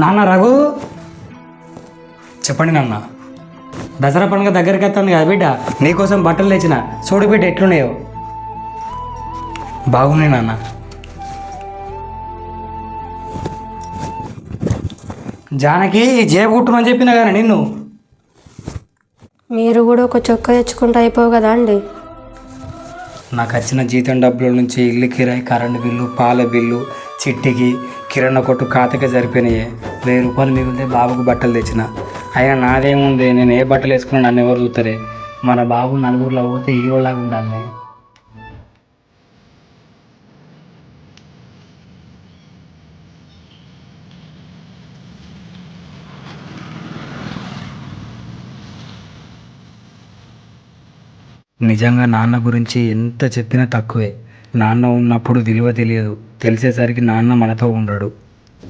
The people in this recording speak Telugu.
నాన్న రఘు. చెప్పండి నాన్న. దసరా పండుగ దగ్గరికి వస్తుంది కదా బిడ్డ. నీకోసం బట్టలు తెచ్చిన చూడు బిడ్డ ఎట్లున్నాయో. బాగున్నాయి నాన్న. జానకి జేబు కుట్టుమని చెప్పిన కానీ నిన్ను. మీరు కూడా ఒక చొక్కా తెచ్చుకుంటే అయిపోవు కదా అండి. నాకు వచ్చిన జీతం డబ్బుల నుంచి ఇల్లు కిరాయి కరెంటు బిల్లు పాల బిల్లు చిట్టికి కిరాణా కొట్టు ఖాతాకే సరిపోయినాయి. వెయ్యి రూపాయలు మిగిలితే బాబుకు బట్టలు తెచ్చిన. అయినా నాదేముంది? నేను ఏ బట్టలు వేసుకున్నా నన్ను ఎవరు చూస్తారే మన బాబు నలుగురిలో పోతే హీరోలాగా ఉండాలి. నిజంగా నాన్న గురించి ఎంత చెప్పినా తక్కువే. నాన్న ఉన్నప్పుడు విలువ తెలియదు. తెలిసేసరికి నాన్న మనతో ఉండడు.